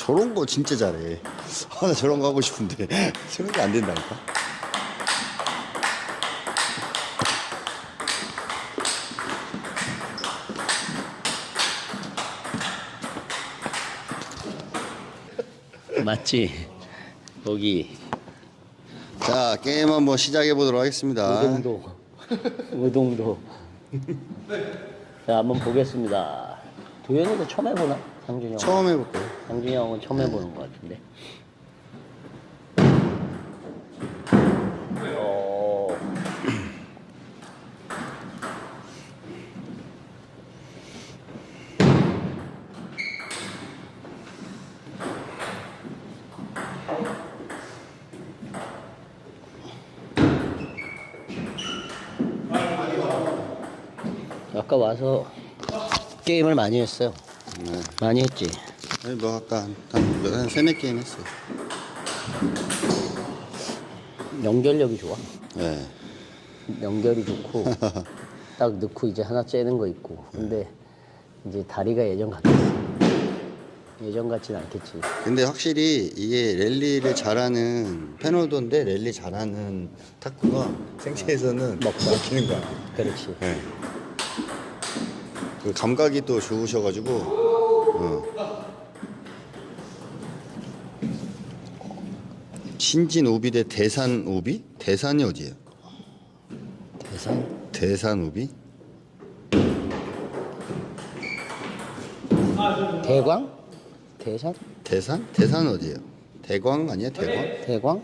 저런 거 진짜 잘해. 아, 나 저런 거 하고 싶은데 저런 게 안 된다니까. 맞지? 거기 자 게임 한번 시작해 보도록 하겠습니다. 우동도 우동도 자 한번 보겠습니다 도현이도 처음 해보나? 상준이 형 처음 해볼게요. 상준이 형은 처음 해보는 것 같은데 어... 아까 와서 게임을 많이 했어요. 많이 했지. 뭐 아까 한 한 한 세네 게임 했어요. 연결력이 좋아. 네. 연결이 좋고 딱 넣고 이제 하나 째는 거 있고. 근데 이제 다리가 예전 같겠어. 예전 같진 않겠지. 근데 확실히 이게 랠리를 잘하는 페노도인데 랠리 잘하는 탁구가 생체에서는 먹자. 먹히는 거야. 그렇지. 네. 그 감각이 또 좋으셔가지고 어. 신진 오비 대 대산 오비? 대산이 어디예요? 대산 대산 오비? 대광? 대산? 대산? 대산 어디예요? 대광 아니야 대광? 대광?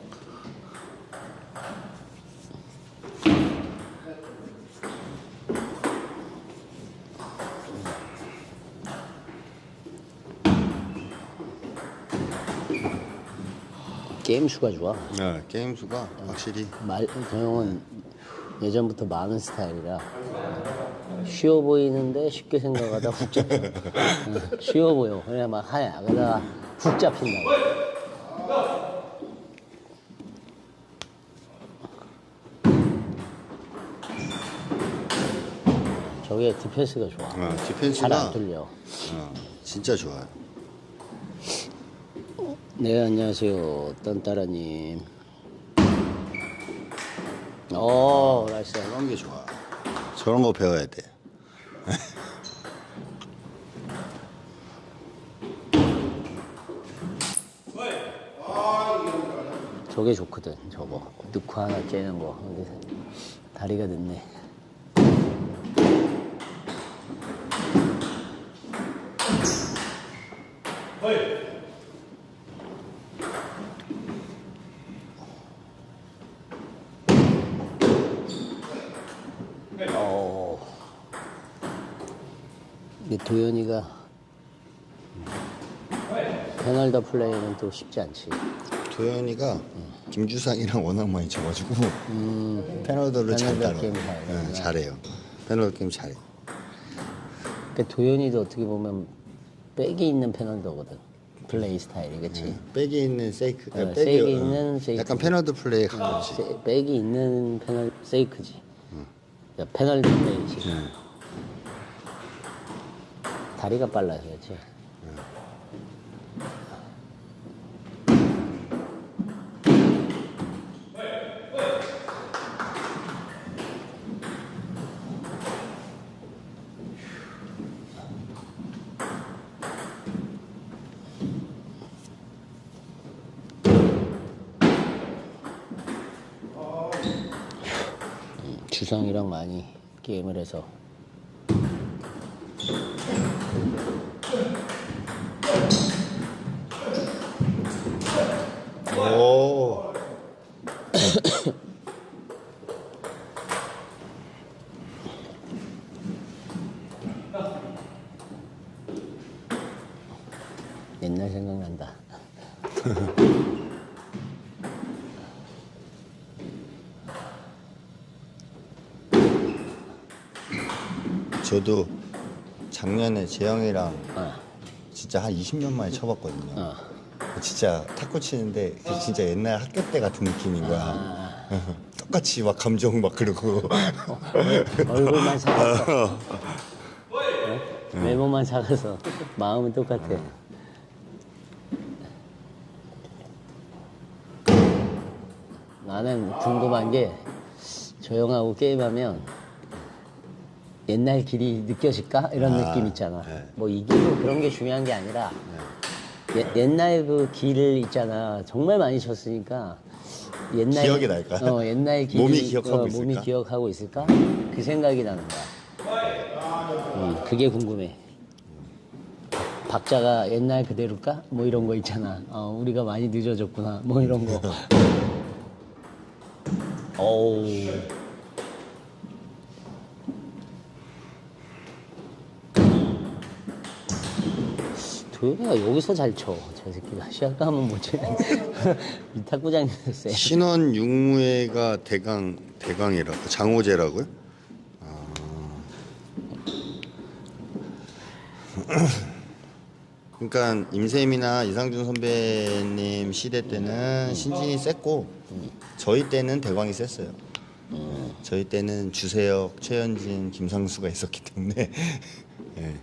게임 수가 좋아. 네, 게임 수가 확실히 말, 저 형은 예전부터 많은 스타일이라 쉬워 보이는데 쉽게 생각하다 훅 잡혀. 응, 쉬워 보여. 그냥 막 하야. 그러다가 훅 잡힌다고. 저게 디펜스가 좋아. 어, 잘 디펜스가 안 뚫려. 어, 진짜 좋아요. 네, 안녕하세요. 딴따라님. 오, 나이스. 그런 게 좋아. 저런 거 배워야 돼. 저게 좋거든, 저거. 넣고 하나 째는 거. 다리가 늦네. 어. 근데 도현이가 페널더 플레이는 또 쉽지 않지. 도현이가 김주상이랑 워낙 많이 쳐가지고 패널더를 잘 음. 패널더 따라. 게임 잘해요. 네, 잘해요. 패널더 게임 잘해. 그 도현이도 어떻게 보면 백이 있는 패널더거든. 플레이 스타일이 그치? 백이 있는 세이크. 어, 백이- 세이크 어, 있는 세이크. 약간 패널더 플레이에 가깝지. 세- 백이 있는 패널 세이크지. 야, 패널더 플레이지. 다리가 빨라서 그렇지. 주상이랑 많이 게임을 해서 오. 옛날 생각난다. 저도 작년에 재영이랑 어, 진짜 한 20년 만에 쳐봤거든요. 어. 진짜 탁구 치는데 그 진짜 옛날 학교 때 같은 느낌인 거야. 똑같이 막 감정 막 그러고. 얼굴만 작아서 어? 외모만 작아서 마음은 똑같아. 나는 궁금한 게저 형하고 게임하면 옛날 길이 느껴질까? 이런 아, 느낌 있잖아. 네. 뭐 이기고 그런 게 중요한 게 아니라 예- 옛날 그길 있잖아. 정말 많이 쳤으니까 옛날 기억이 날까? 어, 옛날 길 몸이 기억하고 몸이 있을까? 기억하고 있을까? 그 생각이 나는 거야. 음, 그게 궁금해. 박자가 옛날 그대로일까? 뭐 이런 거 있잖아. 어, 우리가 많이 늦어졌구나. 뭐 이런 거. 어우. 도현이가 여기서 잘 쳐. 저 새끼가 시합 가면 못 쳐. 이 탁구장에서 쎄. 신원 융무회가 대강 대강이라 장호재라고요? 아. 그러니까 임세임이나 이상준 선배님 시대 때는 신진이 셌고 저희 때는 대광이 셌어요. 저희 때는 주세혁, 최현진, 김상수가 있었기 때문에 예.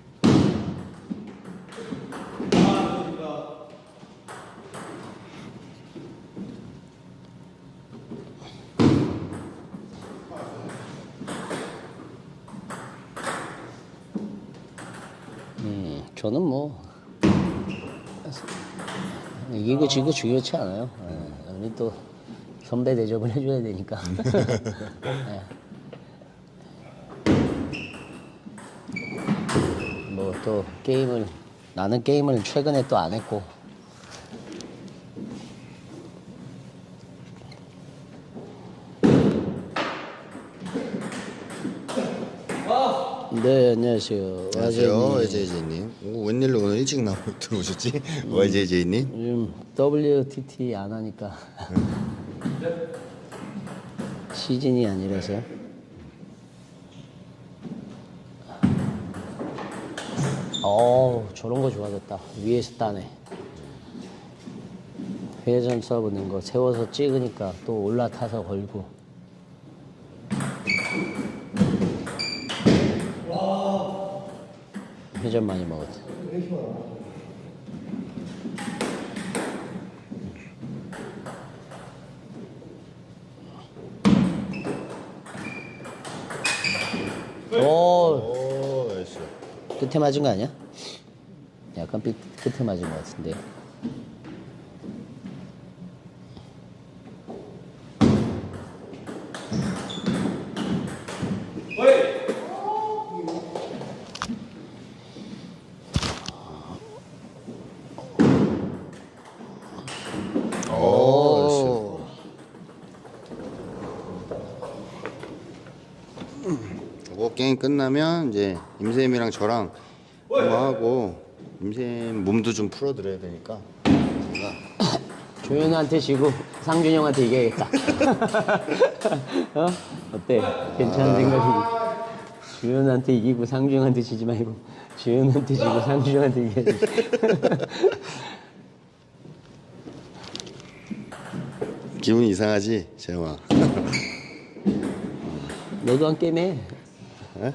음, 저는 뭐 이기고 지고 중요치 않아요. 예, 우리 또 선배 대접을 해줘야 되니까. 예. 뭐또 게임을 나는 게임을 최근에 또 안 했고 네 안녕하세요 안녕하세요. YJJ님. 오, 웬일로 오늘 일찍 나오 들어오셨지? YJJ님. 요즘 WTT 안 하니까 시즌이 아니라서 어 저런 거 좋아졌다 위에서 따네 회전 서브 넣은 거 세워서 찍으니까 또 올라타서 걸고 전 많이 먹었어 오 오, 나이스. 끝에 맞은 거 아니야? 약간 삐, 끝에 맞은 것 같은데. 이거 게임 끝나면 이제 임샘이랑 저랑 한번 하고 임샘 몸도 좀 풀어드려야 되니까 조현우한테 지고 상준이 형한테 이겨야겠다. 어? 어때? 괜찮은 생각이지? 조현우한테 이기고 상준이 형한테 지지 말고 조현우한테 지고 상준이 형한테 이겨야지. 기분이 이상하지, 재영아. 너도 한 게임 해. 에?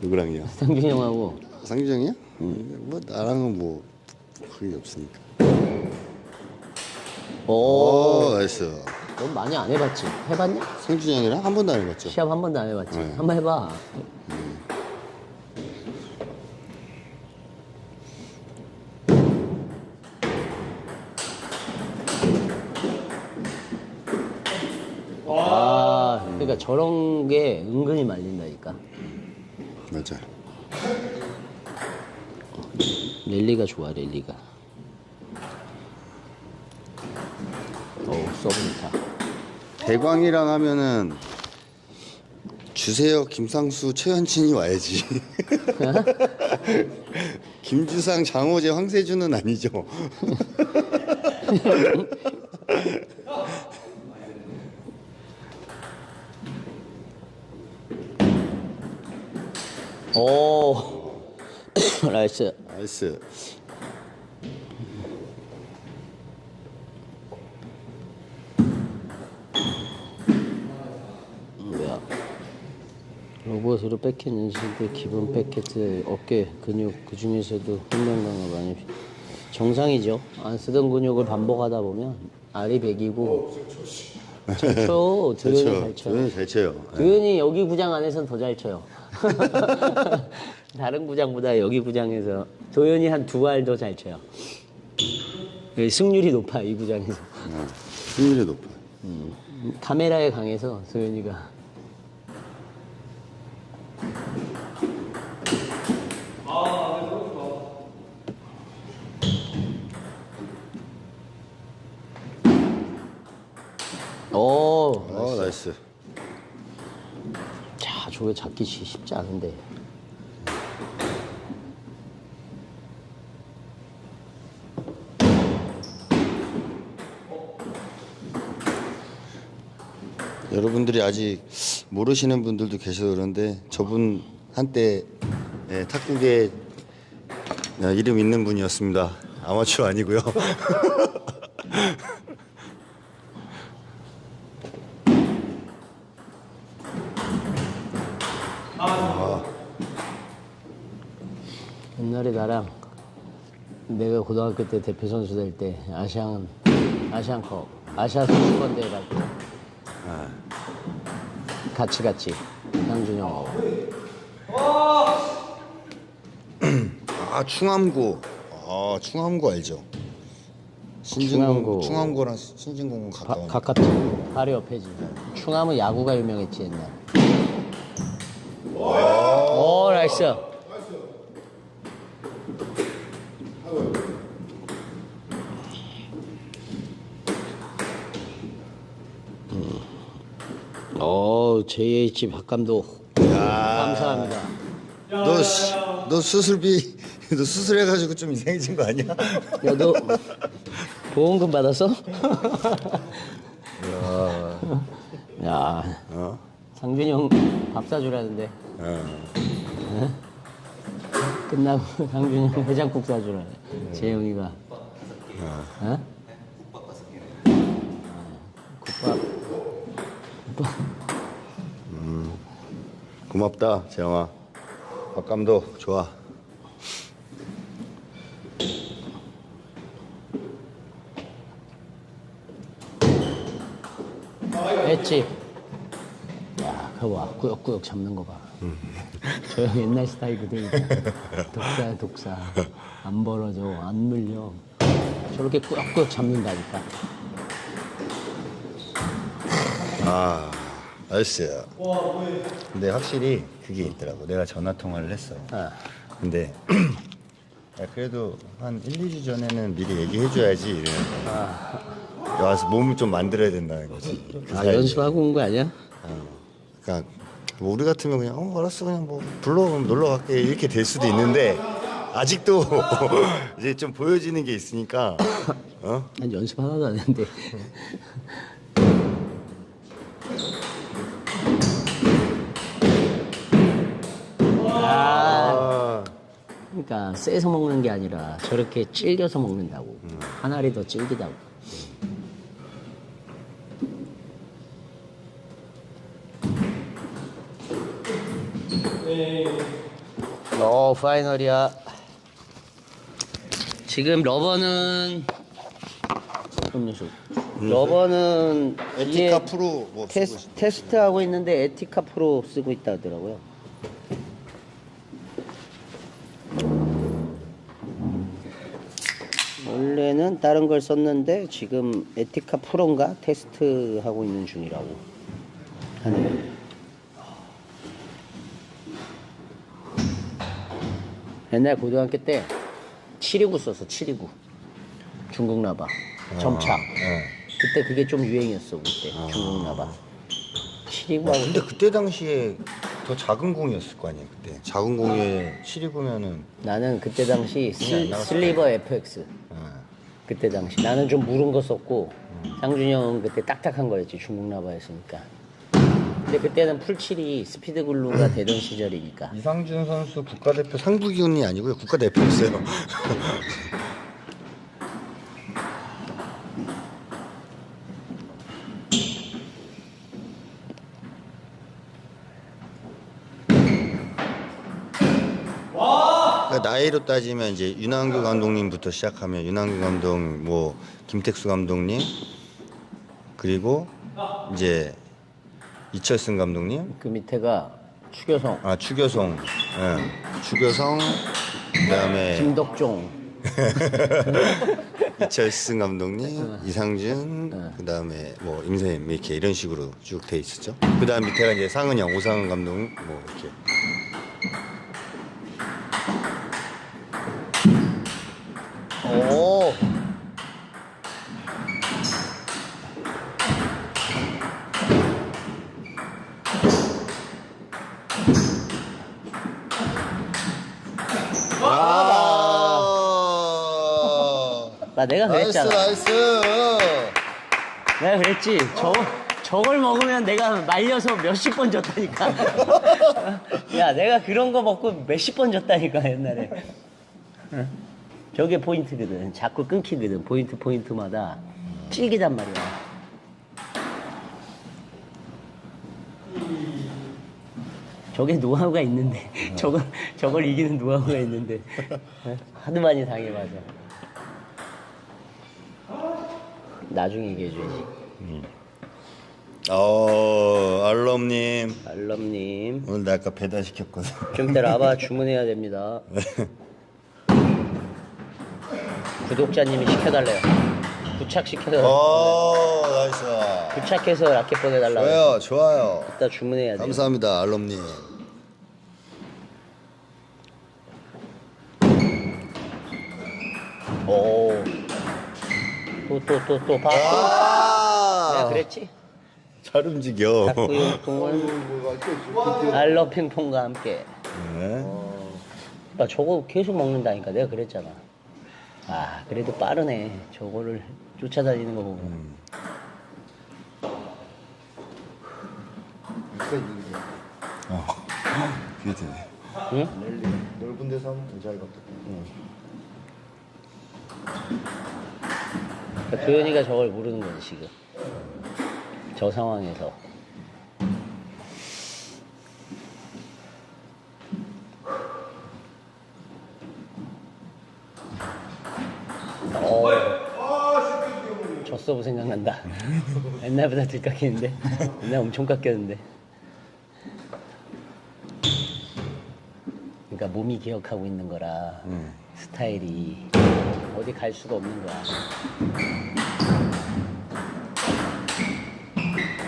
누구랑요? 상준이 형하고. 상규정이야? 뭐 나랑은 뭐 그게 없으니까. 오. 오, 나이스. 넌 많이 안 해봤지? 해봤냐? 상준형이랑 한 번도 안 해봤죠? 시합 한 번도 안 해봤지? 네. 한번 해봐. 아, 그러니까 저런 게 은근히 말린다니까. 맞아. 랠리가 좋아, 랠리가. 어우, 서브니타. 대광이랑 하면은 주세혁, 김상수, 최현진이 와야지. 김주상, 장호재, 황세준은 아니죠. 오, 나이스. 나이스. 뭐야? 로봇으로 백켓 연습때 기본 백켓 어깨 근육 그 중에서도 훈련 강화 많이 피- 정상이죠. 안 쓰던 근육을 반복하다 보면 알이 배기고 잘 쳐. 도현이 그렇죠. 잘 쳐. 도현이 잘 쳐요. 예. 도현이 여기 구장 안에서는 더 잘 쳐요. 다른 구장보다 여기 구장에서 도현이 한 두 알 더 잘 쳐요. 예, 승률이 높아 이 구장에서. 어, 승률이 높아. 카메라에 강해서 도현이가. 오, 어, 나이스. 자, 저게 잡기 쉽- 쉽지 않은데. 여러분들이 아직 모르시는 분들도 계셔서 그런데 저분 한때 예, 탁구계 어, 이름 있는 분이었습니다. 아마추어 아니고요. 옛날에 나랑 내가 고등학교 때 대표 선수 될 때 아시안 아시안컵 아시아 선수권 대회 갈때 같이 같이 양준영하고 아 충암고. 아 충암고 알죠? 신진공 충암고. 충암고 랑 신진공은 가, 가까운. 가깝지 바로 옆에지 충암은 야구가 유명했지 옛날 오 나이스 음. 어 JH 박감독 감사합니다 너, 수- 너 수술비 너 수술해가지고 좀 이상해진 거 아니야? 야 너 보험금 받았어? 야 어? 상준이 형 밥 사주라는데 어. 끝나고 상준이 형 해장국 사주라네 재영이가 어? 국밥 고맙다 재영아. 박 감독 좋아. 했지? 봐 꾸역꾸역 잡는 거 봐 저 형 옛날 스타일 그대로 독사야 독사 안 벌어져 안 물려 저렇게 꾸역꾸역 잡는다니까 아 나이스야. 근데 확실히 그게 있더라고. 내가 전화 통화를 했어. 아. 근데 야, 그래도 한 1, 2주 전에는 미리 얘기해줘야지 이러는 거야. 와서 몸을 좀 만들어야 된다는 거지. 그 아 사이에. 연습하고 온 거 아니야? 그러니까 뭐 우리 같으면 그냥 어 알았어. 그냥 뭐 불러 그럼 놀러 갈게. 이렇게 될 수도 있는데 아직도 이제 좀 보여지는 게 있으니까 어? 난 연습 하나도 안 했는데. 아, 그러니까 쎄서 먹는 게 아니라 저렇게 질겨서 먹는다고. 한 알이 더 질기다고 파이널이야 지금 러버는 음료수 러버는 에티카 프로 뭐 쓰고 테스, 있어. 테스트 하고 있는데 에티카 프로 쓰고 있다 하더라고요. 원래는 다른 걸 썼는데 지금 에티카 프로인가 테스트 하고 있는 중이라고 하네요. 옛날 고등학교 때 729 썼어 729 중국 라바 점차. 그때 그게 좀 유행이었어 그때. 중국 라바. 729하고 아, 근데 그때 당시에 더 작은 공이었을 거 아니야 그때? 작은 공에 7이구면은 나는 그때 당시 안 슬, 나왔을 슬리버 FX 어. 그때 당시. 나는 좀 무른 거 썼고 상준이 형은 그때 딱딱한 거였지 중국 라바였으니까 근데 그때는 풀칠이 스피드 글루가 되던 시절이니까. 이상준 선수 국가대표 상부 기운이 아니고요. 국가대표였어요. 그러니까 나이로 따지면 이제 윤한규 감독님부터 시작하면 윤한규 감독, 뭐 김택수 감독님, 그리고 이제 이철승 감독님, 그 밑에가 추교성, 아 추교성, 예, 추교성, 그다음에 김덕종, 이철승 감독님, 이상준, 그다음에 뭐 임세임 이렇게 이런 식으로 쭉 돼 있었죠. 그다음 밑에가 이제 상은영, 오상은 감독 뭐 이렇게. 나 내가 나이스 그랬잖아. 나이스. 내가 그랬지. 저 저걸 먹으면 내가 말려서 몇십 번 졌다니까. 야, 내가 그런 거 먹고 몇십 번 졌다니까 옛날에. 응? 저게 포인트거든. 자꾸 끊기거든. 포인트 포인트마다 찔기단 말이야. 저게 노하우가 있는데 저걸 저걸 이기는 노하우가 있는데 응? 하도 많이 당해봐서 나중에 얘기해 줘야지. 어, 알럼님 알럼님 오늘 나 아까 배달 시켰거든. 좀 이따 라바 주문해야 됩니다. 구독자님이 시켜달래요. 부착시켜서 어, 나이스. 부착해서 라켓 보내달라고. 좋아요, 좋아요. 이따 주문해야 돼요. 감사합니다, 알럼님. 오. 또 또 또또 봐. 아, 내가 그랬지? 잘 움직여. 탁구용품은 알러 핑퐁과 함께. 네. 나 저거 계속 먹는다니까 내가 그랬잖아. 아 그래도 빠르네. 저거를 쫓아다니는 거 보고. 어, 그게 되네. 응? 넓은 데서 하면 더잘 같아. 그러니까 도현이가 저걸 모르는 거지 지금. 저 상황에서. 어. 저 서브 생각난다. 옛날보다 덜 깎이는데. 옛날 엄청 깎였는데. 그러니까 몸이 기억하고 있는 거라 스타일이 어디 갈 수가 없는 거야.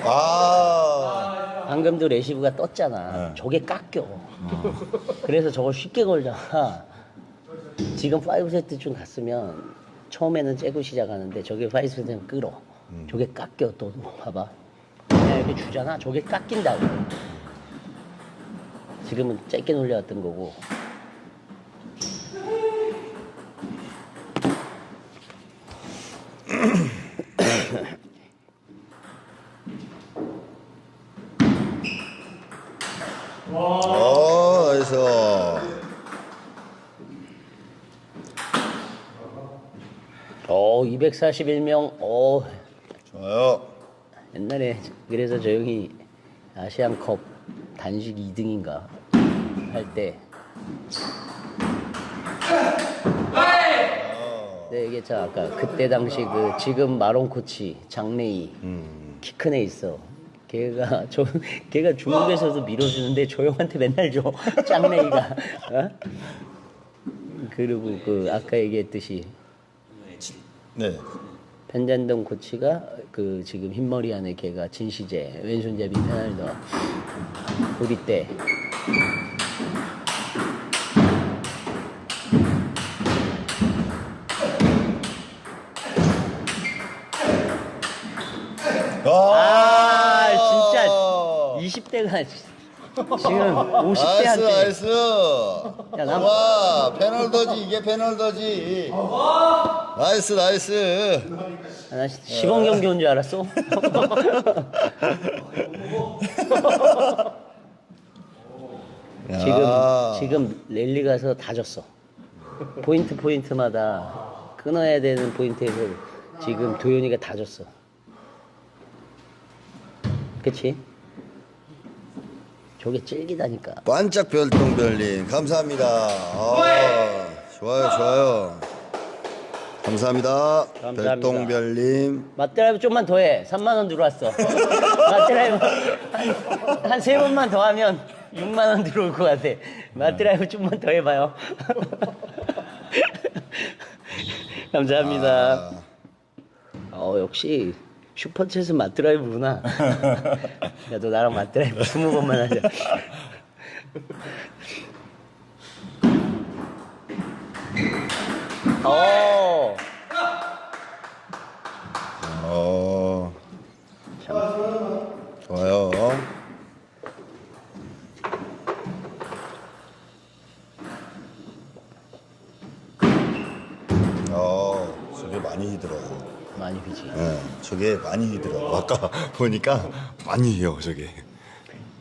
아, 방금도 레시브가 떴잖아. 네. 저게 깎여. 그래서 저걸 쉽게 걸다가 지금 5세트 좀 갔으면 처음에는 째고 시작하는데 저게 5세트는 끌어. 저게 깎여 또 봐봐. 그냥 이렇게 주잖아. 저게 깎인다고. 지금은 짧게 놀려왔던 거고. 어, 나이스. 어, 241명. 어, 좋아요. 옛날에 그래서 저 형이 아시안컵 단식 2등인가 할 때. 네, 얘기했잖아 아까 그때 당시 그 지금 마론 코치 장래희 음, 키큰 애 있어. 걔가 저 걔가 중국에서도 밀어주는데 저 형한테 맨날 줘 짱래이가. 어? 그리고 그 아까 얘기했듯이 네. 펜잔동 코치가 그 지금 흰머리 안에 걔가 진시재 왼손잡이 페널더 우리 때 20대가 지금 50대한테 나이스, 나이스. 야, 남- 와, 페널더지, 이게 페널더지. 나이스, 나이스. 아, 나 시범 경기 온 줄 알았어. 야. 지금 지금 랠리 가서 다 졌어. 포인트 포인트마다 끊어야 되는 포인트에서 지금 도현이가 다 졌어. 그치? 저게 찔기다니까. 반짝 별똥별님, 감사합니다. 아, 좋아요, 좋아요. 감사합니다. 감사합니다. 별똥별님. 맞드라이브 좀만 더 해. 3만 원 들어왔어. 맞드라이브 한 세 번만 더 하면 6만 원 들어올 것 같아. 맞드라이브 좀만 더 해봐요. 감사합니다. 어 역시 슈퍼챗은 맞드라이브구나. 야 너 나랑 맞드라이브 20번만 하자. 어. 어, 좋아요. 많이 히더라고. 많이 휘지. 예, 저게 많이 히더라고. 아까 보니까 많이 히요, 저게.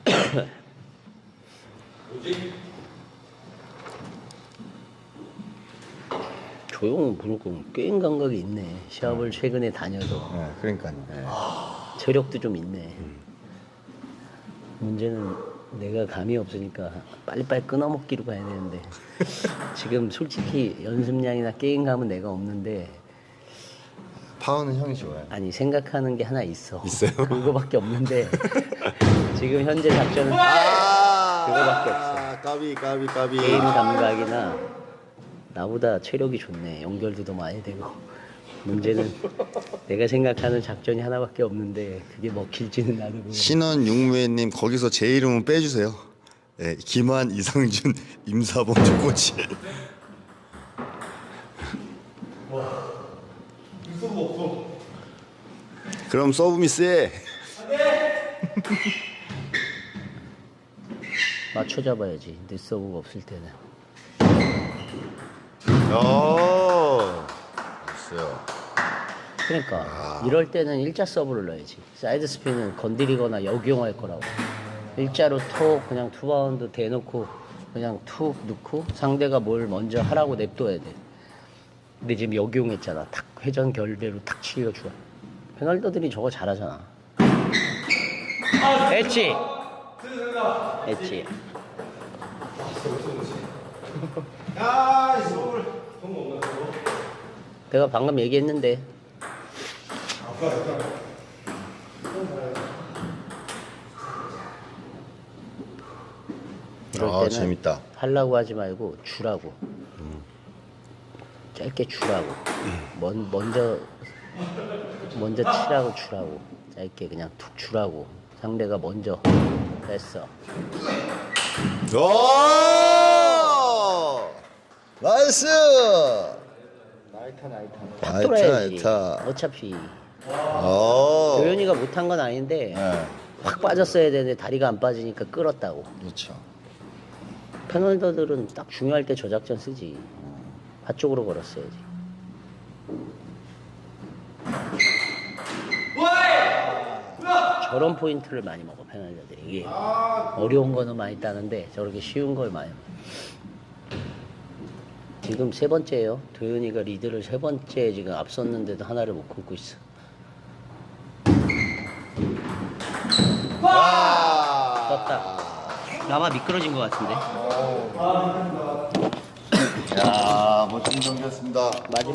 조용은 무조건 게임 감각이 있네. 시합을 최근에 다녀도 예, 그러니까요. 체력도 좀 있네. 문제는 내가 감이 없으니까 빨리빨리 끊어먹기로 가야 되는데 지금 솔직히 연습량이나 게임 감은 내가 없는데 파워는 형이 좋아요. 아니 생각하는 게 하나 있어. 있어요? 그거밖에 없는데 지금 현재 작전은 아, 그거밖에 없어. 까비, 까비, 까비. 게임 감각이나 나보다 체력이 좋네. 연결도 더 많이 되고. 문제는 내가 생각하는 작전이 하나밖에 없는데 그게 먹힐지는 나도 모르겠어. 신원 육무회님 거기서 제 이름은 빼주세요. 예, 김한, 이상준, 임사봉 조코치. 그럼 서브미스에 맞춰 잡아야지. 늦서브가 없을 때는. 어, 있어요. 그러니까 이럴 때는 일자 서브를 넣어야지. 사이드 스핀은 건드리거나 역용할 거라고. 일자로 톡 그냥 투 바운드 대놓고 그냥 툭 넣고 상대가 뭘 먼저 하라고 냅둬야 돼. 근데 지금 역용했잖아. 탁 회전 결대로 탁 치려주어. 페널더들이 저거 잘하잖아. 엣지. 엣지. 내가 방금 얘기했는데 이럴 아, 때는 재밌다. 하려고 하지 말고 주라고. 짧게 주라고. 먼, 먼저 먼저 치라고 주라고. 짧게 그냥 툭 주라고. 상대가 먼저 했어. 오! 나이스! 탁 나이타, 돌아야지. 나이타. 어차피 오. 도현이가 못한 건 아닌데 네, 확 빠졌어야 되는데 다리가 안 빠지니까 끌었다고. 그렇죠. 패널더들은 딱 중요할 때 저작전 쓰지. 바쪽으로 걸었어야지. 저런 포인트를 많이 먹어 패널더들이 이게 어려운 거는 많이 따는데 저렇게 쉬운 걸 많이 먹어. 지금 세 번째예요. 도현이가 리드를 세 번째 지금 앞섰는데도 하나를 못 끊고 있어. 떴다. 나만 미끄러진 것 같은데. 야, 멋진 경기였습니다. 마지막.